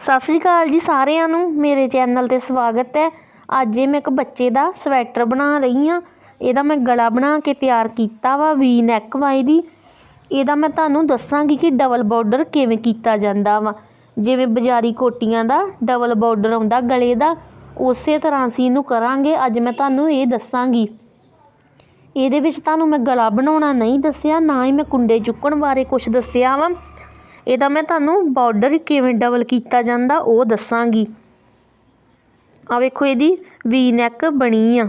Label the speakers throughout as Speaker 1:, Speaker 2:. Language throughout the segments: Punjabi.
Speaker 1: ਸਤਿ ਸ਼੍ਰੀ ਅਕਾਲ ਜੀ ਸਾਰਿਆਂ ਨੂੰ। ਮੇਰੇ ਚੈਨਲ 'ਤੇ ਸਵਾਗਤ ਹੈ। ਅੱਜ ਇਹ ਮੈਂ ਇੱਕ ਬੱਚੇ ਦਾ ਸਵੈਟਰ ਬਣਾ ਰਹੀ ਹਾਂ। ਇਹਦਾ ਮੈਂ ਗਲਾ ਬਣਾ ਕੇ ਤਿਆਰ ਕੀਤਾ ਵਾ, ਵੀ ਨੈਕ ਵਾਈ ਦੀ। ਇਹਦਾ ਮੈਂ ਤੁਹਾਨੂੰ ਦੱਸਾਂਗੀ ਕਿ ਡਬਲ ਬਾਰਡਰ ਕਿਵੇਂ ਕੀਤਾ ਜਾਂਦਾ ਵਾ। ਜਿਵੇਂ ਬਜ਼ਾਰੀ ਕੋਟੀਆਂ ਦਾ ਡਬਲ ਬਾਰਡਰ ਆਉਂਦਾ ਗਲੇ ਦਾ, ਉਸੇ ਤਰ੍ਹਾਂ ਅਸੀਂ ਇਹਨੂੰ ਕਰਾਂਗੇ। ਅੱਜ ਮੈਂ ਤੁਹਾਨੂੰ ਇਹ ਦੱਸਾਂਗੀ। ਇਹਦੇ ਵਿੱਚ ਤੁਹਾਨੂੰ ਮੈਂ ਗਲਾ ਬਣਾਉਣਾ ਨਹੀਂ ਦੱਸਿਆ, ਨਾ ਹੀ ਮੈਂ ਕੁੰਡੇ ਚੁੱਕਣ ਬਾਰੇ ਕੁਝ ਦੱਸਿਆ ਵਾ। ਇਹਦਾ ਮੈਂ ਤੁਹਾਨੂੰ ਬਾਰਡਰ ਕਿਵੇਂ ਡਬਲ ਕੀਤਾ ਜਾਂਦਾ ਉਹ ਦੱਸਾਂਗੀ। ਆ ਵੇਖੋ ਇਹਦੀ ਵੀ ਨੈਕ ਬਣੀ ਆ।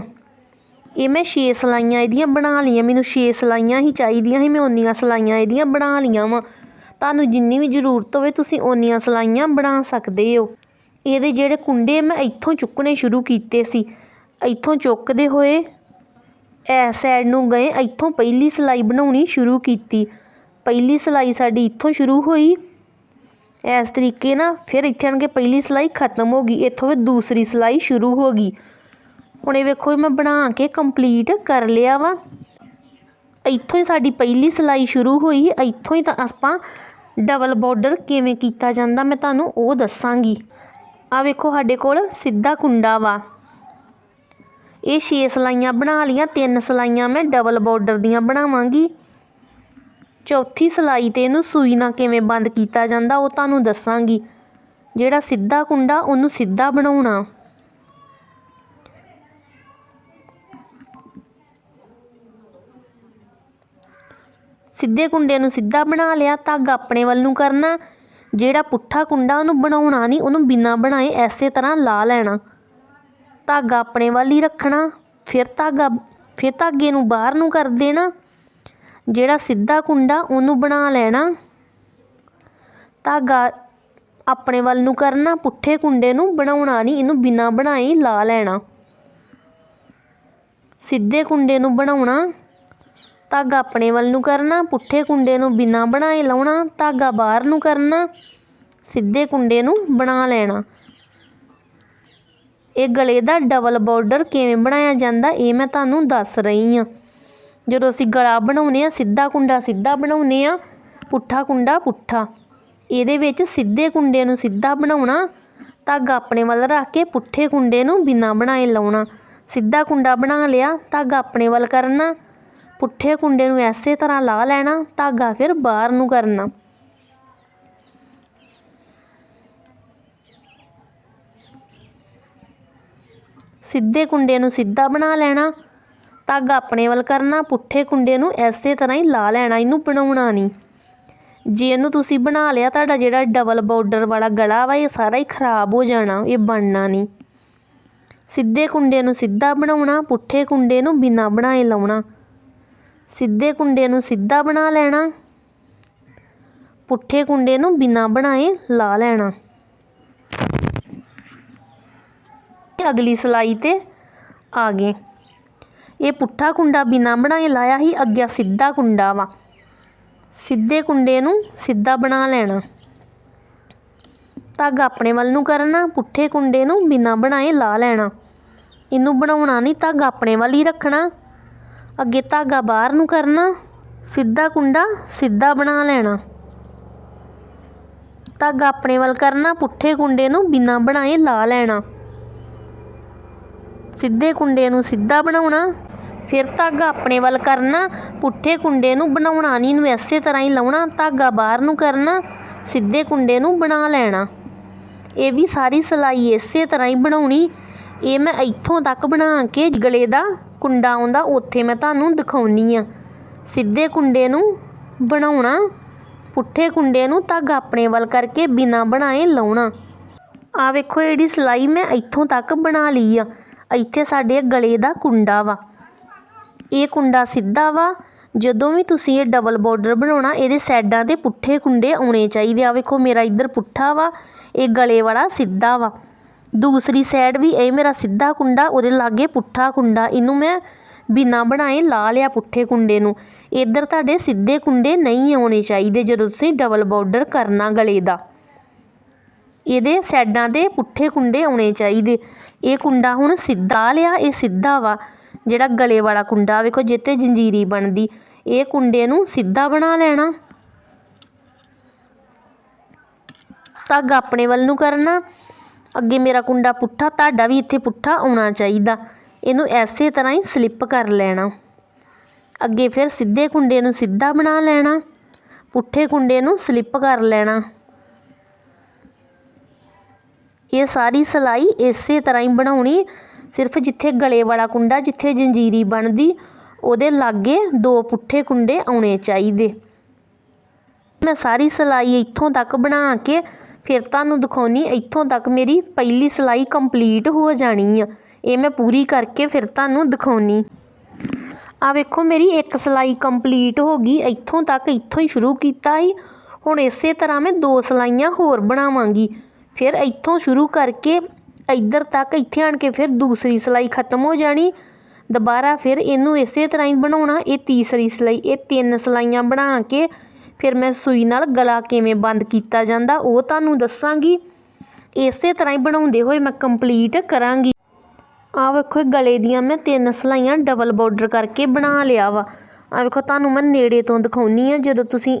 Speaker 1: ਇਹ ਮੈਂ 6 ਸਲਾਈਆਂ ਇਹਦੀਆਂ ਬਣਾ ਲਈਆਂ, ਮੈਨੂੰ 6 ਸਲਾਈਆਂ ਹੀ ਚਾਹੀਦੀਆਂ ਸੀ, ਮੈਂ ਓਨੀਆਂ ਸਲਾਈਆਂ ਇਹਦੀਆਂ ਬਣਾ ਲਈਆਂ ਵਾ। ਤੁਹਾਨੂੰ ਜਿੰਨੀ ਵੀ ਜ਼ਰੂਰਤ ਹੋਵੇ ਤੁਸੀਂ ਓਨੀਆਂ ਸਲਾਈਆਂ ਬਣਾ ਸਕਦੇ ਹੋ। ਇਹਦੇ ਜਿਹੜੇ ਕੁੰਡੇ ਮੈਂ ਇੱਥੋਂ ਚੁੱਕਣੇ ਸ਼ੁਰੂ ਕੀਤੇ ਸੀ। ਇੱਥੋਂ ਚੁੱਕਦੇ ਹੋਏ ਐ ਸਾਈਡ ਨੂੰ ਗਏ, ਇੱਥੋਂ ਪਹਿਲੀ ਸਲਾਈ ਬਣਾਉਣੀ ਸ਼ੁਰੂ ਕੀਤੀ। ਪਹਿਲੀ ਸਿਲਾਈ ਸਾਡੀ ਇੱਥੋਂ ਸ਼ੁਰੂ ਹੋਈ। ਇਸ ਤਰੀਕੇ ਨਾ ਫਿਰ ਇੱਥੇ ਆਣ ਕੇ ਪਹਿਲੀ ਸਿਲਾਈ ਖਤਮ ਹੋ ਗਈ। ਇੱਥੋਂ ਫਿਰ ਦੂਸਰੀ ਸਿਲਾਈ ਸ਼ੁਰੂ ਹੋ ਗਈ। ਹੁਣ ਇਹ ਵੇਖੋ ਮੈਂ ਬਣਾ ਕੇ ਕੰਪਲੀਟ ਕਰ ਲਿਆ ਵਾ। ਇੱਥੋਂ ਹੀ ਸਾਡੀ ਪਹਿਲੀ ਸਿਲਾਈ ਸ਼ੁਰੂ ਹੋਈ। ਇੱਥੋਂ ਹੀ ਤਾਂ ਆਪਾਂ ਡਬਲ ਬਾਰਡਰ ਕਿਵੇਂ ਕੀਤਾ ਜਾਂਦਾ ਮੈਂ ਤੁਹਾਨੂੰ ਉਹ ਦੱਸਾਂਗੀ। ਆ ਵੇਖੋ ਸਾਡੇ ਕੋਲ ਸਿੱਧਾ ਕੁੰਡਾ ਵਾ। ਇਹ 6 ਸਲਾਈਆਂ ਬਣਾ ਲੀਆਂ ਤਿੰਨ ਸਲਾਈਆਂ ਮੈਂ ਡਬਲ ਬਾਰਡਰ ਦੀਆਂ ਬਣਾਵਾਂਗੀ। ਚੌਥੀ ਸਲਾਈ ਤੇ ਇਹਨੂੰ ਸੂਈ ਨਾਲ ਕਿਵੇਂ ਬੰਦ ਕੀਤਾ ਜਾਂਦਾ ਉਹ ਤੁਹਾਨੂੰ ਦੱਸਾਂਗੀ। ਜਿਹੜਾ ਸਿੱਧਾ ਕੁੰਡਾ, ਉਹਨੂੰ ਸਿੱਧਾ ਬਣਾਉਣਾ। ਸਿੱਧੇ ਕੁੰਡੇ ਨੂੰ ਸਿੱਧਾ ਬਣਾ ਲਿਆ, ਧਾਗਾ ਆਪਣੇ ਵੱਲ ਨੂੰ ਕਰਨਾ। ਜਿਹੜਾ ਪੁੱਠਾ ਕੁੰਡਾ, ਉਹਨੂੰ ਬਣਾਉਣਾ ਨਹੀਂ, ਉਹਨੂੰ ਬਿਨਾਂ ਬਣਾਏ ਐਸੇ ਤਰ੍ਹਾਂ ਲਾ ਲੈਣਾ। ਧਾਗਾ ਆਪਣੇ ਵੱਲ ਹੀ ਰੱਖਣਾ, ਫਿਰ ਧਾਗਾ, ਫਿਰ ਧਾਗੇ ਨੂੰ ਬਾਹਰ ਨੂੰ ਕਰ ਦੇਣਾ। ਜਿਹੜਾ ਸਿੱਧਾ ਕੁੰਡਾ ਉਹਨੂੰ ਬਣਾ ਲੈਣਾ। ਧਾਗਾ ਆਪਣੇ ਵੱਲ ਨੂੰ ਕਰਨਾ, ਪੁੱਠੇ ਕੁੰਡੇ ਨੂੰ ਬਣਾਉਣਾ ਨਹੀਂ, ਇਹਨੂੰ ਬਿਨਾਂ ਬਣਾਏ ਲਾ ਲੈਣਾ। ਸਿੱਧੇ ਕੁੰਡੇ ਨੂੰ ਬਣਾਉਣਾ ਧਾਗਾ ਆਪਣੇ ਵੱਲ ਨੂੰ ਕਰਨਾ, ਪੁੱਠੇ ਕੁੰਡੇ ਨੂੰ ਬਿਨਾਂ ਬਣਾਏ ਲਾਉਣਾ ਧਾਗਾ ਬਾਹਰ ਨੂੰ ਕਰਨਾ, ਸਿੱਧੇ ਕੁੰਡੇ ਨੂੰ ਬਣਾ ਲੈਣਾ। ਇਹ ਗਲੇ ਦਾ ਡਬਲ ਬਾਰਡਰ ਕਿਵੇਂ ਬਣਾਇਆ ਜਾਂਦਾ, ਇਹ ਮੈਂ ਤੁਹਾਨੂੰ ਦੱਸ ਰਹੀ ਹਾਂ। ਜਦੋਂ ਅਸੀਂ ਗਲਾ ਬਣਾਉਂਦੇ ਆ ਸਿੱਧਾ ਕੁੰਡਾ ਸਿੱਧਾ ਬਣਾਉਂਦੇ ਆ ਪੁੱਠਾ ਕੁੰਡਾ ਪੁੱਠਾ। ਇਹਦੇ ਵਿੱਚ ਸਿੱਧੇ ਕੁੰਡੇ ਨੂੰ ਸਿੱਧਾ ਬਣਾਉਣਾ, ਧਾਗਾ ਆਪਣੇ ਵੱਲ ਰੱਖ ਕੇ ਪੁੱਠੇ ਕੁੰਡੇ ਨੂੰ ਬਿਨਾਂ ਬਣਾਏ ਲਾਉਣਾ। ਸਿੱਧਾ ਕੁੰਡਾ ਬਣਾ ਲਿਆ, ਧਾਗਾ ਆਪਣੇ ਵੱਲ ਕਰਨਾ। ਪੁੱਠੇ ਕੁੰਡੇ ਨੂੰ ਐਸੇ ਤਰ੍ਹਾਂ ਲਾ ਲੈਣਾ, ਧਾਗਾ ਫਿਰ ਬਾਹਰ ਨੂੰ ਕਰਨਾ। ਸਿੱਧੇ ਕੁੰਡੇ ਨੂੰ ਸਿੱਧਾ ਬਣਾ ਲੈਣਾ ਧਾਗਾ ਆਪਣੇ ਵੱਲ ਕਰਨਾ, ਪੁੱਠੇ ਕੁੰਡੇ ਨੂੰ ਐਸੇ ਤਰ੍ਹਾਂ ਹੀ ਲਾ ਲੈਣਾ, ਇਹਨੂੰ ਬਣਾਉਣਾ ਨਹੀਂ। ਜੇ ਇਹਨੂੰ ਤੁਸੀਂ ਬਣਾ ਲਿਆ, ਤੁਹਾਡਾ ਜਿਹੜਾ ਡਬਲ ਬਾਰਡਰ ਵਾਲਾ ਗਲਾ ਵਾ, ਇਹ ਸਾਰਾ ਹੀ ਖਰਾਬ ਹੋ ਜਾਣਾ, ਇਹ ਬਣਨਾ ਨਹੀਂ। ਸਿੱਧੇ ਕੁੰਡੇ ਨੂੰ ਸਿੱਧਾ ਬਣਾਉਣਾ, ਪੁੱਠੇ ਕੁੰਡੇ ਨੂੰ ਬਿਨਾਂ ਬਣਾਏ ਲਾਉਣਾ। ਸਿੱਧੇ ਕੁੰਡੇ ਨੂੰ ਸਿੱਧਾ ਬਣਾ ਲੈਣਾ, ਪੁੱਠੇ ਕੁੰਡੇ ਨੂੰ ਬਿਨਾਂ ਬਣਾਏ ਲਾ ਲੈਣਾ। ਅਗਲੀ ਸਲਾਈ ਤੇ ਆ ਗਏ। ਇਹ ਪੁੱਠਾ ਕੁੰਡਾ ਬਿਨਾਂ ਬਣਾਏ ਲਾਇਆ ਹੀ ਅੱਗੇ ਸਿੱਧਾ ਕੁੰਡਾ ਵਾ। ਸਿੱਧੇ ਕੁੰਡੇ ਨੂੰ ਸਿੱਧਾ ਬਣਾ ਲੈਣਾ। ਧਾਗਾ ਆਪਣੇ ਵੱਲ ਨੂੰ ਕਰਨਾ, ਪੁੱਠੇ ਕੁੰਡੇ ਨੂੰ ਬਿਨਾਂ ਬਣਾਏ ਲਾ ਲੈਣਾ। ਇਹਨੂੰ ਬਣਾਉਣਾ ਨਹੀਂ, ਧਾਗਾ ਆਪਣੇ ਵੱਲ ਹੀ ਰੱਖਣਾ। ਅੱਗੇ ਧਾਗਾ ਬਾਹਰ ਨੂੰ ਕਰਨਾ, ਸਿੱਧਾ ਕੁੰਡਾ ਸਿੱਧਾ ਬਣਾ ਲੈਣਾ। ਧਾਗਾ ਆਪਣੇ ਵੱਲ ਕਰਨਾ, ਪੁੱਠੇ ਕੁੰਡੇ ਨੂੰ ਬਿਨਾਂ ਬਣਾਏ ਲਾ ਲੈਣਾ। ਸਿੱਧੇ ਕੁੰਡੇ ਨੂੰ ਸਿੱਧਾ ਬਣਾਉਣਾ ਫਿਰ ਧਾਗਾ ਆਪਣੇ ਵੱਲ ਕਰਨਾ, ਪੁੱਠੇ ਕੁੰਡੇ ਨੂੰ ਬਣਾਉਣਾ ਨਹੀਂ ਨੂੰ ਇਸੇ ਤਰ੍ਹਾਂ ਹੀ ਲਾਉਣਾ, ਧਾਗਾ ਬਾਹਰ ਨੂੰ ਕਰਨਾ, ਸਿੱਧੇ ਕੁੰਡੇ ਨੂੰ ਬਣਾ ਲੈਣਾ। ਇਹ ਵੀ ਸਾਰੀ ਸਲਾਈ ਇਸੇ ਤਰ੍ਹਾਂ ਹੀ ਬਣਾਉਣੀ। ਇਹ ਮੈਂ ਇੱਥੋਂ ਤੱਕ ਬਣਾ ਕੇ ਗਲੇ ਦਾ ਕੁੰਡਾ ਆਉਂਦਾ, ਉੱਥੇ ਮੈਂ ਤੁਹਾਨੂੰ ਦਿਖਾਉਣੀ ਆ। ਸਿੱਧੇ ਕੁੰਡੇ ਨੂੰ ਬਣਾਉਣਾ, ਪੁੱਠੇ ਕੁੰਡੇ ਨੂੰ ਧਾਗਾ ਆਪਣੇ ਵੱਲ ਕਰਕੇ ਬਿਨਾਂ ਬਣਾਏ ਲਾਉਣਾ। ਆ ਵੇਖੋ ਜਿਹੜੀ ਸਲਾਈ ਮੈਂ ਇੱਥੋਂ ਤੱਕ ਬਣਾ ਲਈ ਆ। ਇੱਥੇ ਸਾਡੇ ਗਲੇ ਦਾ ਕੁੰਡਾ ਵਾ। ਇਹ ਕੁੰਡਾ ਸਿੱਧਾ ਵਾ। ਜਦੋਂ ਵੀ ਤੁਸੀਂ ਇਹ ਡਬਲ ਬਾਰਡਰ ਬਣਾਉਣਾ, ਇਹਦੇ ਸਾਈਡਾਂ ਤੇ ਪੁੱਠੇ ਕੁੰਡੇ ਆਉਣੇ ਚਾਹੀਦੇ ਆ। ਵੇਖੋ, ਮੇਰਾ ਇੱਧਰ ਪੁੱਠਾ ਵਾ, ਇਹ ਗਲੇ ਵਾਲਾ ਸਿੱਧਾ ਵਾ। ਦੂਸਰੀ ਸਾਈਡ ਵੀ ਇਹ ਮੇਰਾ ਸਿੱਧਾ ਕੁੰਡਾ, ਉਹਦੇ ਲਾਗੇ ਪੁੱਠਾ ਕੁੰਡਾ। ਇਹਨੂੰ ਮੈਂ ਬਿਨਾਂ ਬਣਾਏ ਲਾ ਲਿਆ ਪੁੱਠੇ ਕੁੰਡੇ ਨੂੰ। ਇੱਧਰ ਤੁਹਾਡੇ ਸਿੱਧੇ ਕੁੰਡੇ ਨਹੀਂ ਆਉਣੇ ਚਾਹੀਦੇ ਜਦੋਂ ਤੁਸੀਂ ਡਬਲ ਬਾਰਡਰ ਕਰਨਾ ਗਲੇ ਦਾ। ਇਹਦੇ ਸਾਈਡਾਂ ਦੇ ਪੁੱਠੇ ਕੁੰਡੇ ਆਉਣੇ ਚਾਹੀਦੇ। ਇਹ ਕੁੰਡਾ ਹੁਣ ਸਿੱਧਾ ਲਿਆ, ਇਹ ਸਿੱਧਾ ਵਾ। ਜਿਹੜਾ ਗਲੇ ਵਾਲਾ ਕੁੰਡਾ, ਵੇਖੋ ਜਿੱਤੇ ਜੰਜੀਰੀ ਬਣਦੀ, ਇਹ ਕੁੰਡੇ ਨੂੰ ਸਿੱਧਾ ਬਣਾ ਲੈਣਾ। ਧਾਗਾ ਆਪਣੇ ਵੱਲ ਨੂੰ ਕਰਨਾ। ਅੱਗੇ ਮੇਰਾ ਕੁੰਡਾ ਪੁੱਠਾ, ਤੁਹਾਡਾ ਵੀ ਇੱਥੇ ਪੁੱਠਾ ਆਉਣਾ ਚਾਹੀਦਾ। ਇਹਨੂੰ ਐਸੇ ਤਰ੍ਹਾਂ ਹੀ ਸਲਿੱਪ ਕਰ ਲੈਣਾ। ਅੱਗੇ ਫਿਰ ਸਿੱਧੇ ਕੁੰਡੇ ਨੂੰ ਸਿੱਧਾ ਬਣਾ ਲੈਣਾ। ਪੁੱਠੇ ਕੁੰਡੇ ਨੂੰ ਸਲਿੱਪ ਕਰ ਲੈਣਾ। ਇਹ ਸਾਰੀ ਸਲਾਈ ਇਸੇ ਤਰ੍ਹਾਂ ਹੀ ਬਣਾਉਣੀ। ਸਿਰਫ ਜਿੱਥੇ ਗਲੇ ਵਾਲਾ ਕੁੰਡਾ, ਜਿੱਥੇ ਜੰਜੀਰੀ ਬਣਦੀ, ਉਹਦੇ ਲਾਗੇ ਦੋ ਪੁੱਠੇ ਕੁੰਡੇ ਆਉਣੇ ਚਾਹੀਦੇ। ਮੈਂ ਸਾਰੀ ਸਲਾਈ ਇੱਥੋਂ ਤੱਕ ਬਣਾ ਕੇ ਫਿਰ ਤੁਹਾਨੂੰ ਦਿਖਾਉਣੀ, ਇੱਥੋਂ ਤੱਕ ਮੇਰੀ ਪਹਿਲੀ ਸਲਾਈ ਕੰਪਲੀਟ ਹੋ ਜਾਣੀ ਆ। ਇਹ ਮੈਂ ਪੂਰੀ ਕਰਕੇ ਫਿਰ ਤੁਹਾਨੂੰ ਦਿਖਾਉਣੀ। ਆ ਵੇਖੋ, ਮੇਰੀ ਇੱਕ ਸਲਾਈ ਕੰਪਲੀਟ ਹੋ ਗਈ, ਇੱਥੋਂ ਤੱਕ ਇੱਥੋਂ ਹੀ ਸ਼ੁਰੂ ਕੀਤਾ ਸੀ। ਹੁਣ ਇਸੇ ਤਰ੍ਹਾਂ ਮੈਂ ਦੋ ਸਲਾਈਆਂ ਹੋਰ ਬਣਾਵਾਂਗੀ। ਫਿਰ ਇੱਥੋਂ ਸ਼ੁਰੂ ਕਰਕੇ ਇੱਧਰ ਤੱਕ ਇੱਥੇ ਆਣ ਕੇ ਫਿਰ ਦੂਸਰੀ ਸਲਾਈ ਖਤਮ ਹੋ ਜਾਣੀ। ਦੁਬਾਰਾ ਫਿਰ ਇਹਨੂੰ ਇਸੇ ਤਰ੍ਹਾਂ ਹੀ ਬਣਾਉਣਾ, ਇਹ ਤੀਸਰੀ ਸਲਾਈ, ਇਹ ਤਿੰਨ ਸਲਾਈਆਂ ਬਣਾ ਕੇ ਫਿਰ ਮੈਂ ਸੂਈ ਨਾਲ ਗਲਾ ਕਿਵੇਂ ਬੰਦ ਕੀਤਾ ਜਾਂਦਾ ਉਹ ਤੁਹਾਨੂੰ ਦੱਸਾਂਗੀ। ਇਸੇ ਤਰ੍ਹਾਂ ਹੀ ਬਣਾਉਂਦੇ ਹੋਏ ਮੈਂ ਕੰਪਲੀਟ ਕਰਾਂਗੀ। ਆ ਵੇਖੋ ਇਹ ਗਲੇ ਦੀਆਂ ਮੈਂ ਤਿੰਨ ਸਲਾਈਆਂ ਡਬਲ ਬਾਰਡਰ ਕਰਕੇ ਬਣਾ ਲਿਆ ਵਾ। ਆ ਵੇਖੋ ਤੁਹਾਨੂੰ ਮੈਂ ਨੇੜੇ ਤੋਂ ਦਿਖਾਉਣੀ ਆ, ਜਦੋਂ ਤੁਸੀਂ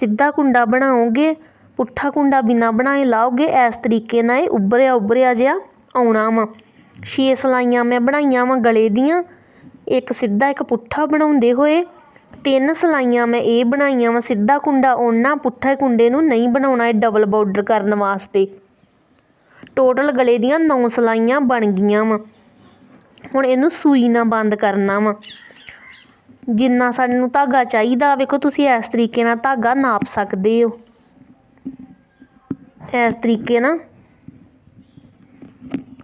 Speaker 1: ਸਿੱਧਾ ਕੁੰਡਾ ਬਣਾਓਗੇ, ਪੁੱਠਾ ਕੁੰਡਾ ਬਿਨਾ ਬਣਾਏ ਲਾਓਗੇ, ਇਸ ਤਰੀਕੇ ਨਾਲ ਇਹ ਉੱਭਰਿਆ ਉੱਭਰਿਆ ਜਿਹਾ। ਆਉਣਾ ਵਾ। ਛੇ ਸਲਾਈਆਂ ਮੈਂ ਬਣਾਈਆਂ ਵਾ ਗਲੇ ਦੀਆਂ। ਇੱਕ ਸਿੱਧਾ ਇੱਕ ਪੁੱਠਾ ਬਣਾਉਂਦੇ ਹੋਏ। ਤਿੰਨ ਸਲਾਈਆਂ ਮੈਂ ਇਹ ਬਣਾਈਆਂ ਵਾ, ਸਿੱਧਾ ਕੁੰਡਾ ਉਹਨਾਂ ਪੁੱਠੇ ਕੁੰਡੇ ਨੂੰ ਨਹੀਂ ਬਣਾਉਣਾ ਇਹ ਡਬਲ ਬਾਰਡਰ ਕਰਨ ਵਾਸਤੇ। ਟੋਟਲ ਗਲੇ ਦੀਆਂ 9 ਸਲਾਈਆਂ ਬਣ ਗਈਆਂ ਵਾ। ਹੁਣ ਇਹਨੂੰ ਸੂਈ ਨਾਲ ਬੰਦ ਕਰਨਾ ਵਾ। ਜਿੰਨਾ ਸਾਨੂੰ ਧਾਗਾ ਚਾਹੀਦਾ, ਵੇਖੋ ਤੁਸੀਂ ਇਸ ਤਰੀਕੇ ਨਾਲ ਧਾਗਾ ਨਾਪ ਸਕਦੇ ਹੋ। ਇਸ ਤਰੀਕੇ ਨਾਲ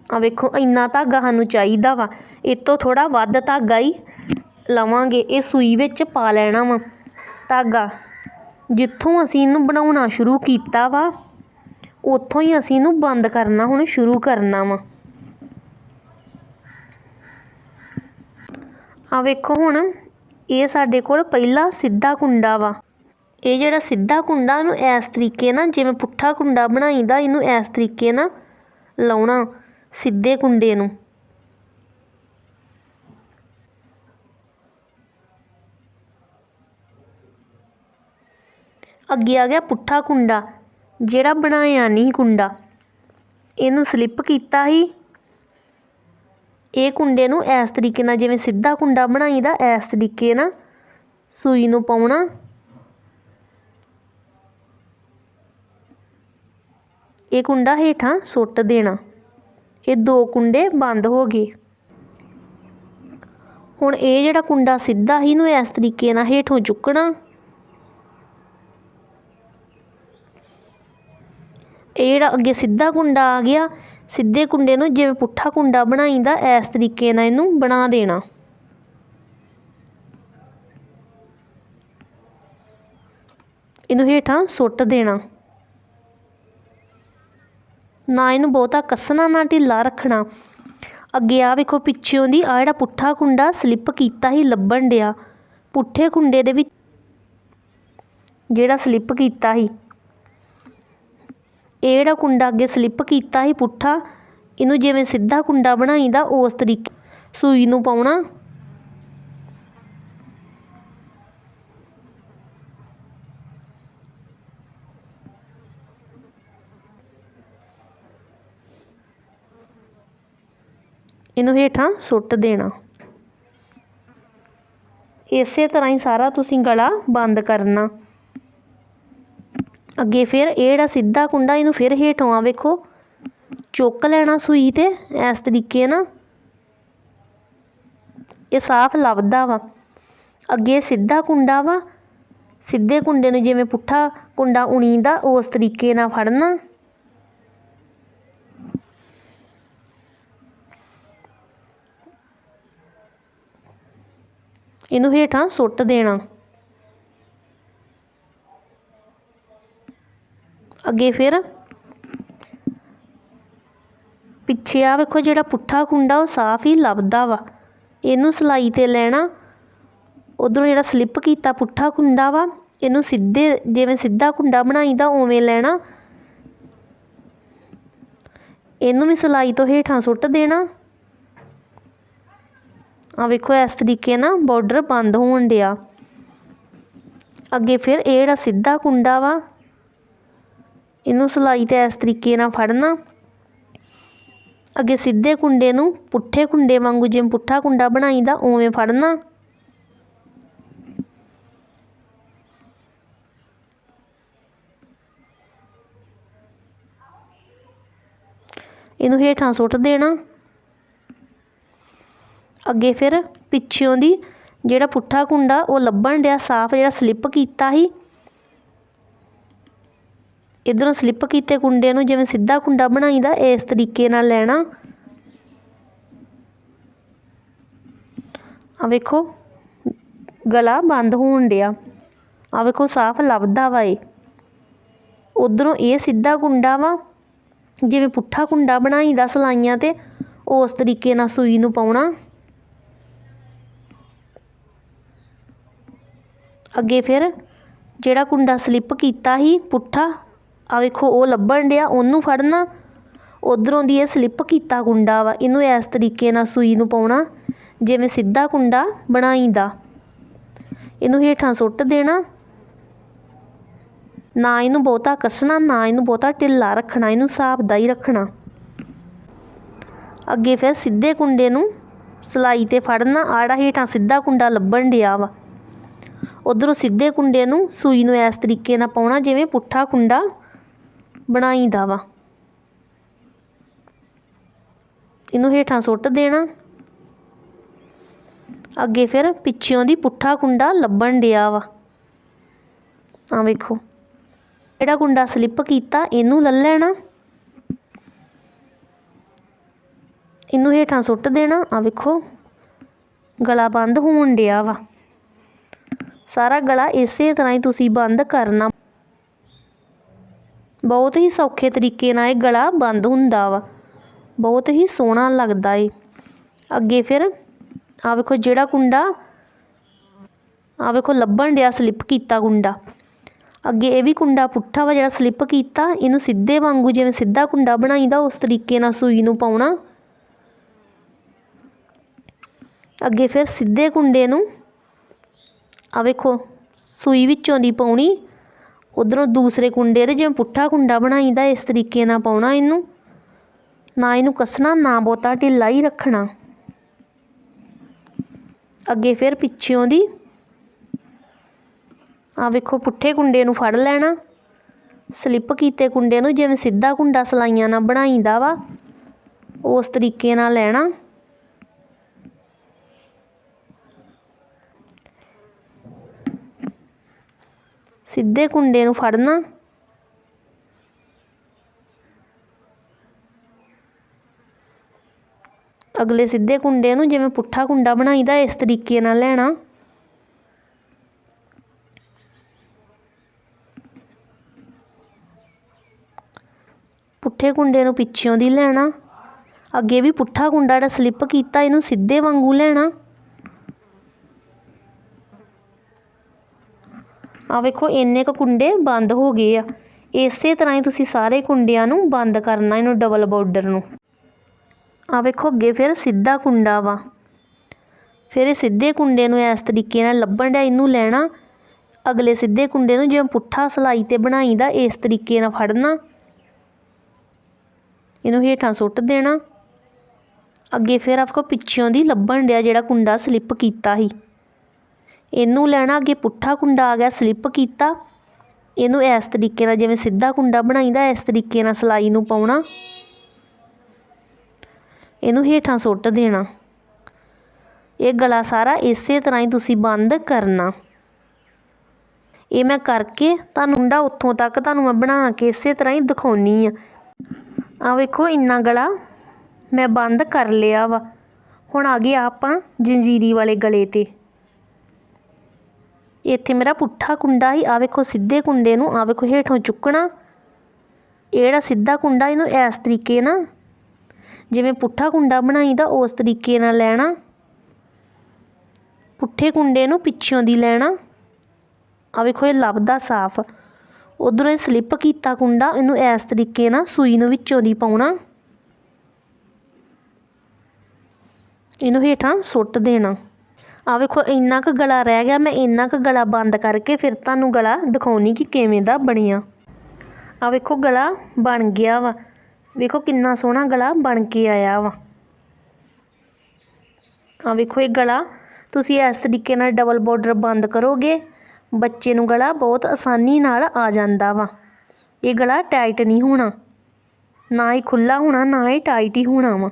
Speaker 1: ਆ ਵੇਖੋ, ਇੰਨਾ ਧਾਗਾ ਸਾਨੂੰ ਚਾਹੀਦਾ ਵਾ। ਇਹ ਤੋਂ ਥੋੜਾ ਵੱਧ ਧਾਗਾ ਹੀ ਲਵਾਂਗੇ। ਇਹ ਸੂਈ ਵਿੱਚ ਪਾ ਲੈਣਾ ਵਾ ਧਾਗਾ। ਜਿੱਥੋਂ ਅਸੀਂ ਇਹਨੂੰ ਬਣਾਉਣਾ ਸ਼ੁਰੂ ਕੀਤਾ ਵਾ, ਉੱਥੋਂ ਹੀ ਅਸੀਂ ਇਹਨੂੰ ਬੰਦ ਕਰਨਾ, ਹੁਣ ਸ਼ੁਰੂ ਕਰਨਾ ਵਾ। ਆ ਵੇਖੋ ਹੁਣ, ਇਹ ਸਾਡੇ ਕੋਲ ਪਹਿਲਾ ਸਿੱਧਾ ਕੁੰਡਾ ਵਾ। ਇਹ ਜਿਹੜਾ ਸਿੱਧਾ ਕੁੰਡਾ, ਇਹਨੂੰ ਇਸ ਤਰੀਕੇ ਨਾਲ ਜਿਵੇਂ ਪੁੱਠਾ ਕੁੰਡਾ ਬਣਾਈਦਾ, ਇਹਨੂੰ ਇਸ ਤਰੀਕੇ ਨਾਲ ਲਾਉਣਾ। ਸਿੱਧੇ ਕੁੰਡੇ ਨੂੰ। ਅੱਗੇ ਆ ਗਿਆ ਪੁੱਠਾ ਕੁੰਡਾ, ਜਿਹੜਾ ਬਣਾਇਆ ਨਹੀਂ ਕੁੰਡਾ। ਇਹਨੂੰ ਸਲਿੱਪ ਕੀਤਾ ਸੀ। ਇਹ ਕੁੰਡੇ ਨੂੰ ਇਸ ਤਰੀਕੇ ਨਾਲ ਜਿਵੇਂ ਸਿੱਧਾ ਕੁੰਡਾ ਬਣਾਈਦਾ, ਇਸ ਤਰੀਕੇ ਨਾਲ ਸੂਈ ਨੂੰ ਪਾਉਣਾ। ਇਹ ਕੁੰਡਾ ਹੇਠਾਂ ਸੁੱਟ ਦੇਣਾ। ਇਹ ਦੋ ਕੁੰਡੇ ਬੰਦ ਹੋ ਗਏ। ਹੁਣ ਇਹ ਜਿਹੜਾ ਕੁੰਡਾ ਸਿੱਧਾ ਹੀ ਨੂੰ ਇਸ ਤਰੀਕੇ ਨਾਲ ਹੇਠੋਂ ਚੁੱਕਣਾ। ਇਹ ਜਿਹੜਾ ਅੱਗੇ ਸਿੱਧਾ ਕੁੰਡਾ ਆ ਗਿਆ, ਸਿੱਧੇ ਕੁੰਡੇ ਨੂੰ ਜਿਵੇਂ ਪੁੱਠਾ ਕੁੰਡਾ ਬਣਾਈਦਾ, ਇਸ ਤਰੀਕੇ ਨਾਲ ਇਹਨੂੰ ਬਣਾ ਦੇਣਾ। ਇਹਨੂੰ ਹੇਠਾਂ ਸੁੱਟ ਦੇਣਾ। ਨਾ ਇਹਨੂੰ ਬਹੁਤਾ ਕੱਸਣਾ, ਨਾ ਢਿੱਲਾ ਰੱਖਣਾ। ਅੱਗੇ ਆ ਵੇਖੋ ਪਿੱਛੇੋਂ ਦੀ ਆ ਜਿਹੜਾ ਪੁੱਠਾ ਕੁੰਡਾ ਸਲਿੱਪ ਕੀਤਾ ਹੀ ਲੱਭਣ ਡਿਆ। ਪੁੱਠੇ ਕੁੰਡੇ ਦੇ ਵਿੱਚ ਜਿਹੜਾ ਸਲਿੱਪ ਕੀਤਾ ਸੀ, ਇਹ ਜਿਹੜਾ ਕੁੰਡਾ ਅੱਗੇ ਸਲਿੱਪ ਕੀਤਾ ਸੀ, ਪੁੱਠਾ, ਇਹਨੂੰ ਜਿਵੇਂ ਸਿੱਧਾ ਕੁੰਡਾ ਬਣਾਈਦਾ, ਉਸ ਤਰੀਕੇ ਸੂਈ ਨੂੰ ਪਾਉਣਾ। ਇਹਨੂੰ ਹੇਠਾਂ ਸੁੱਟ ਦੇਣਾ। ਇਸੇ ਤਰ੍ਹਾਂ ਹੀ ਸਾਰਾ ਤੁਸੀਂ ਗਲਾ ਬੰਦ ਕਰਨਾ। ਅੱਗੇ ਫਿਰ ਇਹ ਜਿਹੜਾ ਸਿੱਧਾ ਕੁੰਡਾ ਇਹਨੂੰ ਫਿਰ ਹੇਠੋਂ ਆ ਵੇਖੋ। ਚੁੱਕ ਲੈਣਾ ਸੂਈ ਤੇ, ਇਸ ਤਰੀਕੇ ਨਾ ਇਹ ਸਾਫ਼ ਲੱਭਦਾ ਵਾ। ਅੱਗੇ ਸਿੱਧਾ ਕੁੰਡਾ ਵਾ। ਸਿੱਧੇ ਕੁੰਡੇ ਨੂੰ ਜਿਵੇਂ ਪੁੱਠਾ ਕੁੰਡਾ ਉਣੀ ਦਾ ਉਸ ਤਰੀਕੇ ਨਾਲ ਫੜਨਾ। ਇਹਨੂੰ ਹੇਠਾਂ ਸੁੱਟ ਦੇਣਾ। ਅੱਗੇ ਫਿਰ ਪਿੱਛੇ ਆ ਵੇਖੋ ਜਿਹੜਾ ਪੁੱਠਾ ਕੁੰਡਾ ਉਹ ਸਾਫ਼ ਹੀ ਲੱਭਦਾ ਵਾ। ਇਹਨੂੰ ਸਲਾਈ ਤੇ ਲੈਣਾ। ਉਧਰੋਂ ਜਿਹੜਾ ਸਲਿੱਪ ਕੀਤਾ ਪੁੱਠਾ ਕੁੰਡਾ ਵਾ, ਇਹਨੂੰ ਸਿੱਧੇ ਜਿਵੇਂ ਸਿੱਧਾ ਕੁੰਡਾ ਬਣਾਈਦਾ, ਉਵੇਂ ਲੈਣਾ। ਇਹਨੂੰ ਵੀ ਸਲਾਈ ਤੋਂ ਹੇਠਾਂ ਸੁੱਟ ਦੇਣਾ। ਆ ਵੇਖੋ, ਇਸ ਤਰੀਕੇ ਨਾਲ ਬਾਰਡਰ ਬੰਦ ਹੋਣ ਡਿਆ। ਅੱਗੇ ਫਿਰ ਇਹ ਜਿਹੜਾ ਸਿੱਧਾ ਕੁੰਡਾ ਵਾ, ਇਹਨੂੰ ਸਿਲਾਈ ਤੇ ਇਸ ਤਰੀਕੇ ਨਾਲ ਫੜਨਾ। ਅੱਗੇ ਸਿੱਧੇ ਕੁੰਡੇ ਨੂੰ ਪੁੱਠੇ ਕੁੰਡੇ ਵਾਂਗੂ ਜਿਵੇਂ ਪੁੱਠਾ ਕੁੰਡਾ ਬਣਾਈਦਾ, ਉਵੇਂ ਫੜਨਾ। ਇਹਨੂੰ ਹੇਠਾਂ ਸੁੱਟ ਦੇਣਾ। ਅੱਗੇ ਫਿਰ ਪਿੱਛੋਂ ਦੀ ਜਿਹੜਾ ਪੁੱਠਾ ਕੁੰਡਾ, ਉਹ ਲੱਭਣ ਡਿਆ, ਸਾਫ਼ ਜਿਹੜਾ ਸਲਿੱਪ ਕੀਤਾ ਸੀ। ਇਧਰੋਂ ਸਲਿੱਪ ਕੀਤੇ ਕੁੰਡੇ ਨੂੰ ਜਿਵੇਂ ਸਿੱਧਾ ਕੁੰਡਾ ਬਣਾਈਦਾ, ਇਸ ਤਰੀਕੇ ਨਾਲ ਲੈਣਾ। ਆ ਵੇਖੋ, ਗਲਾ ਬੰਦ ਹੋਣ ਡਿਆ। ਆ ਵੇਖੋ, ਸਾਫ਼ ਲੱਭਦਾ ਵਾ ਇਹ। ਉਧਰੋਂ ਇਹ ਸਿੱਧਾ ਕੁੰਡਾ ਵਾ, ਜਿਵੇਂ ਪੁੱਠਾ ਕੁੰਡਾ ਬਣਾਈਦਾ ਸਲਾਈਆਂ ਤੇ, ਉਸ ਤਰੀਕੇ ਨਾਲ ਸੂਈ ਨੂੰ ਪਾਉਣਾ। ਅੱਗੇ ਫਿਰ ਜਿਹੜਾ ਕੁੰਡਾ ਸਲਿੱਪ ਕੀਤਾ ਸੀ ਪੁੱਠਾ ਆ ਵੇਖੋ ਉਹ ਲੱਭਣ ਡਿਆ, ਉਹਨੂੰ ਫੜਨਾ। ਉਧਰੋਂ ਦੀ ਇਹ ਸਲਿੱਪ ਕੀਤਾ ਕੁੰਡਾ ਵਾ, ਇਹਨੂੰ ਇਸ ਤਰੀਕੇ ਨਾਲ ਸੂਈ ਨੂੰ ਪਾਉਣਾ, ਜਿਵੇਂ ਸਿੱਧਾ ਕੁੰਡਾ ਬਣਾਈਦਾ। ਇਹਨੂੰ ਹੇਠਾਂ ਸੁੱਟ ਦੇਣਾ। ਨਾ ਇਹਨੂੰ ਬਹੁਤਾ ਕੱਸਣਾ, ਨਾ ਇਹਨੂੰ ਬਹੁਤਾ ਢਿੱਲਾ ਰੱਖਣਾ, ਇਹਨੂੰ ਹਿਸਾਬ ਹੀ ਰੱਖਣਾ। ਅੱਗੇ ਫਿਰ ਸਿੱਧੇ ਕੁੰਡੇ ਨੂੰ ਸਲਾਈ ਤੇ ਫੜਨਾ ਆੜਾ ਹੇਠਾਂ ਸਿੱਧਾ ਕੁੰਡਾ ਲੱਭਣ ਡਿਆ ਵਾ। ਉਧਰੋਂ ਸਿੱਧੇ ਕੁੰਡੇ ਨੂੰ ਸੂਈ ਨੂੰ ਇਸ ਤਰੀਕੇ ਨਾਲ ਪਾਉਣਾ, ਜਿਵੇਂ ਪੁੱਠਾ ਕੁੰਡਾ ਬਣਾਈਦਾ ਵਾ। ਇਹਨੂੰ ਹੇਠਾਂ ਸੁੱਟ ਦੇਣਾ। ਅੱਗੇ ਫਿਰ ਪਿੱਛੋਂ ਦੀ ਪੁੱਠਾ ਕੁੰਡਾ ਲੱਭਣ ਡਿਆ ਵਾ। ਆ ਵੇਖੋ। ਜਿਹੜਾ ਕੁੰਡਾ ਸਲਿੱਪ ਕੀਤਾ, ਇਹਨੂੰ ਲੈ ਲੈਣਾ। ਇਹਨੂੰ ਹੇਠਾਂ ਸੁੱਟ ਦੇਣਾ। ਆ ਵੇਖੋ। ਗਲਾ ਬੰਦ ਹੋਣ ਡਿਆ ਵਾ। ਸਾਰਾ ਗਲਾ ਇਸੇ ਤਰ੍ਹਾਂ ਹੀ ਤੁਸੀਂ ਬੰਦ ਕਰਨਾ। ਬਹੁਤ ਹੀ ਸੌਖੇ ਤਰੀਕੇ ਨਾਲ ਇਹ ਗਲਾ ਬੰਦ ਹੁੰਦਾ ਵਾ। ਬਹੁਤ ਹੀ ਸੋਹਣਾ ਲੱਗਦਾ ਏ। ਅੱਗੇ ਫਿਰ ਆ ਵੇਖੋ ਜਿਹੜਾ ਕੁੰਡਾ ਆ ਵੇਖੋ ਲੱਭਣ ਡਿਆ ਸਲਿੱਪ ਕੀਤਾ ਕੁੰਡਾ। ਅੱਗੇ ਇਹ ਵੀ ਕੁੰਡਾ ਪੁੱਠਾ ਵਾ ਜਿਹੜਾ ਸਲਿੱਪ ਕੀਤਾ, ਇਹਨੂੰ ਸਿੱਧੇ ਵਾਂਗੂ ਜਿਵੇਂ ਸਿੱਧਾ ਕੁੰਡਾ ਬਣਾਈਦਾ, ਉਸ ਤਰੀਕੇ ਨਾਲ ਸੂਈ ਨੂੰ ਪਾਉਣਾ। ਅੱਗੇ ਫਿਰ ਸਿੱਧੇ ਕੁੰਡੇ ਨੂੰ ਆ ਵੇਖੋ, ਸੂਈ ਵਿੱਚੋਂ ਦੀ ਪਾਉਣੀ, ਉਧਰੋਂ ਦੂਸਰੇ ਕੁੰਡੇ ਦੇ ਜਿਵੇਂ ਪੁੱਠਾ ਕੁੰਡਾ ਬਣਾਈਦਾ, ਇਸ ਤਰੀਕੇ ਨਾਲ ਪਾਉਣਾ ਇਹਨੂੰ। ਨਾ ਇਹਨੂੰ ਕੱਸਣਾ, ਨਾ ਬਹੁਤਾ ਢਿੱਲਾ ਹੀ ਰੱਖਣਾ। ਅੱਗੇ ਫਿਰ ਪਿੱਛੋਂ ਦੀ ਆ ਵੇਖੋ, ਪੁੱਠੇ ਕੁੰਡੇ ਨੂੰ ਫੜ ਲੈਣਾ। ਸਲਿੱਪ ਕੀਤੇ ਕੁੰਡੇ ਨੂੰ, ਜਿਵੇਂ ਸਿੱਧਾ ਕੁੰਡਾ ਸਲਾਈਆਂ ਨਾਲ ਬਣਾਈਦਾ ਵਾ, ਉਸ ਤਰੀਕੇ ਨਾਲ ਲੈਣਾ। ਸਿੱਧੇ ਕੁੰਡੇ ਨੂੰ ਫੜਨਾ। ਅਗਲੇ ਸਿੱਧੇ ਕੁੰਡੇ ਨੂੰ ਜਿਵੇਂ ਪੁੱਠਾ ਕੁੰਡਾ ਬਣਾਈਦਾ, ਇਸ ਤਰੀਕੇ ਨਾਲ ਲੈਣਾ। ਪੁੱਠੇ ਕੁੰਡੇ ਨੂੰ ਪਿੱਛੋਂ ਦੀ ਲੈਣਾ। ਅੱਗੇ ਵੀ ਪੁੱਠਾ ਕੁੰਡਾ ਜਿਹੜਾ ਸਲਿੱਪ ਕੀਤਾ, ਇਹਨੂੰ ਸਿੱਧੇ ਵਾਂਗੂ ਲੈਣਾ। ਆ ਵੇਖੋ, ਇੰਨੇ ਕੁ ਕੁੰਡੇ ਬੰਦ ਹੋ ਗਏ ਆ। ਇਸੇ ਤਰ੍ਹਾਂ ਹੀ ਤੁਸੀਂ ਸਾਰੇ ਕੁੰਡਿਆਂ ਨੂੰ ਬੰਦ ਕਰਨਾ ਇਹਨੂੰ ਡਬਲ ਬਾਰਡਰ ਨੂੰ। ਆ ਵੇਖੋ, ਅੱਗੇ ਫਿਰ ਸਿੱਧਾ ਕੁੰਡਾ ਵਾ। ਫਿਰ ਇਹ ਸਿੱਧੇ ਕੁੰਡੇ ਨੂੰ ਇਸ ਤਰੀਕੇ ਨਾਲ ਲੱਭਣ ਡਿਆ, ਇਹਨੂੰ ਲੈਣਾ। ਅਗਲੇ ਸਿੱਧੇ ਕੁੰਡੇ ਨੂੰ ਜਿਵੇਂ ਪੁੱਠਾ ਸਲਾਈ ਤੇ ਬਣਾਈਦਾ, ਇਸ ਤਰੀਕੇ ਨਾਲ ਫੜਨਾ। ਇਹਨੂੰ ਹੇਠਾਂ ਸੁੱਟ ਦੇਣਾ। ਅੱਗੇ ਫਿਰ ਆਪਕੋ ਪਿੱਛੋਂ ਦੀ ਲੱਭਣ ਡਿਆ ਜਿਹੜਾ ਕੁੰਡਾ ਸਲਿੱਪ ਕੀਤਾ ਸੀ। ਇਹਨੂੰ ਲੈਣਾ ਅੱਗੇ ਪੁੱਠਾ ਕੁੰਡਾ ਆ ਗਿਆ ਸਲਿੱਪ ਕੀਤਾ। ਇਹਨੂੰ ਇਸ ਤਰੀਕੇ ਨਾਲ ਜਿਵੇਂ ਸਿੱਧਾ ਕੁੰਡਾ ਬਣਾਈਦਾ, ਇਸ ਤਰੀਕੇ ਨਾਲ ਸਲਾਈ ਨੂੰ ਪਾਉਣਾ। ਇਹਨੂੰ ਹੇਠਾਂ ਸੁੱਟ ਦੇਣਾ। ਇਹ ਗਲਾ ਸਾਰਾ ਇਸੇ ਤਰ੍ਹਾਂ ਹੀ ਤੁਸੀਂ ਬੰਦ ਕਰਨਾ। ਇਹ ਮੈਂ ਕਰਕੇ ਤੁਹਾਨੂੰ ਮੁੰਡਾ ਉੱਥੋਂ ਤੱਕ ਤੁਹਾਨੂੰ ਮੈਂ ਬਣਾ ਕੇ ਇਸੇ ਤਰ੍ਹਾਂ ਹੀ ਦਿਖਾਉਣੀ ਆ। ਆ ਵੇਖੋ ਇੰਨਾ ਗਲਾ ਮੈਂ ਬੰਦ ਕਰ ਲਿਆ ਵਾ। ਹੁਣ ਆ ਗਏ ਆਪਾਂ ਜੰਜੀਰੀ ਵਾਲੇ ਗਲੇ ਤੇ। ਇੱਥੇ ਮੇਰਾ ਪੁੱਠਾ ਕੁੰਡਾ ਹੀ ਆ ਵੇਖੋ ਸਿੱਧੇ ਕੁੰਡੇ ਨੂੰ ਆ ਵੇਖੋ ਹੇਠੋਂ ਚੁੱਕਣਾ। ਇਹ ਸਿੱਧਾ ਕੁੰਡਾ ਇਹਨੂੰ ਇਸ ਤਰੀਕੇ ਨਾਲ, ਜਿਵੇਂ ਪੁੱਠਾ ਕੁੰਡਾ ਬਣਾਈਦਾ, ਉਸ ਤਰੀਕੇ ਨਾਲ ਲੈਣਾ। ਪੁੱਠੇ ਕੁੰਡੇ ਨੂੰ ਪਿੱਛੋਂ ਦੀ ਲੈਣਾ। ਆ ਵੇਖੋ ਇਹ ਲੱਭਦਾ ਸਾਫ਼। ਉਧਰੋਂ ਇਹ ਸਲਿੱਪ ਕੀਤਾ ਕੁੰਡਾ, ਇਹਨੂੰ ਇਸ ਤਰੀਕੇ ਨਾਲ ਸੂਈ ਨੂੰ ਵਿੱਚੋਂ ਦੀ ਪਾਉਣਾ। ਇਹਨੂੰ ਹੇਠਾਂ ਸੁੱਟ ਦੇਣਾ। ਆ ਵੇਖੋ, ਇੰਨਾ ਕੁ ਗਲਾ ਰਹਿ ਗਿਆ, ਮੈਂ ਇੰਨਾ ਕੁ ਗਲਾ ਬੰਦ ਕਰਕੇ ਫਿਰ ਤੁਹਾਨੂੰ ਗਲਾ ਦਿਖਾਉਣੀ ਕਿ ਕਿਵੇਂ ਦਾ ਬਣਿਆ। ਆ ਵੇਖੋ, ਗਲਾ ਬਣ ਗਿਆ ਵਾ। ਵੇਖੋ ਕਿੰਨਾ ਸੋਹਣਾ ਗਲਾ ਬਣ ਕੇ ਆਇਆ ਵਾ। ਆ ਵੇਖੋ ਇਹ ਗਲਾ, ਤੁਸੀਂ ਇਸ ਤਰੀਕੇ ਨਾਲ ਡਬਲ ਬਾਰਡਰ ਬੰਦ ਕਰੋਗੇ, ਬੱਚੇ ਨੂੰ ਗਲਾ ਬਹੁਤ ਆਸਾਨੀ ਨਾਲ ਆ ਜਾਂਦਾ ਵਾ। ਇਹ ਗਲਾ ਟਾਈਟ ਨਹੀਂ ਹੋਣਾ। ਨਾ ਹੀ ਖੁੱਲਾ ਹੋਣਾ, ਨਾ ਹੀ ਟਾਈਟ ਹੀ ਹੋਣਾ ਵਾ।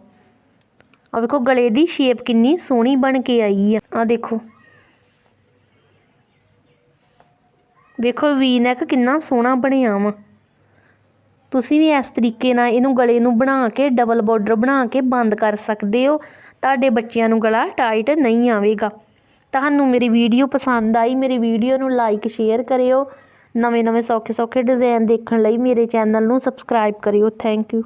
Speaker 1: ਆ ਵੇਖੋ, ਗਲੇ ਦੀ ਸ਼ੇਪ ਕਿੰਨੀ ਸੋਹਣੀ ਬਣ ਕੇ ਆਈ ਆ। ਆ ਦੇਖੋ। ਵੇਖੋ ਵੀ ਨੈਕ ਕਿੰਨਾ ਸੋਹਣਾ ਬਣਿਆ ਵਾ। ਤੁਸੀਂ ਵੀ ਇਸ ਤਰੀਕੇ ਨਾਲ ਇਹਨੂੰ ਗਲੇ ਨੂੰ ਬਣਾ ਕੇ ਡਬਲ ਬਾਰਡਰ ਬਣਾ ਕੇ ਬੰਦ ਕਰ ਸਕਦੇ ਹੋ। ਤੁਹਾਡੇ ਬੱਚਿਆਂ ਨੂੰ ਗਲਾ ਟਾਈਟ ਨਹੀਂ ਆਵੇਗਾ। ਤੁਹਾਨੂੰ ਮੇਰੀ ਵੀਡੀਓ ਪਸੰਦ ਆਈ, ਮੇਰੀ ਵੀਡੀਓ ਨੂੰ ਲਾਈਕ ਸ਼ੇਅਰ ਕਰਿਓ। ਨਵੇਂ ਨਵੇਂ ਸੌਖੇ ਸੌਖੇ ਡਿਜ਼ਾਈਨ ਦੇਖਣ ਲਈ ਮੇਰੇ ਚੈਨਲ ਨੂੰ ਸਬਸਕ੍ਰਾਈਬ ਕਰਿਓ। Thank you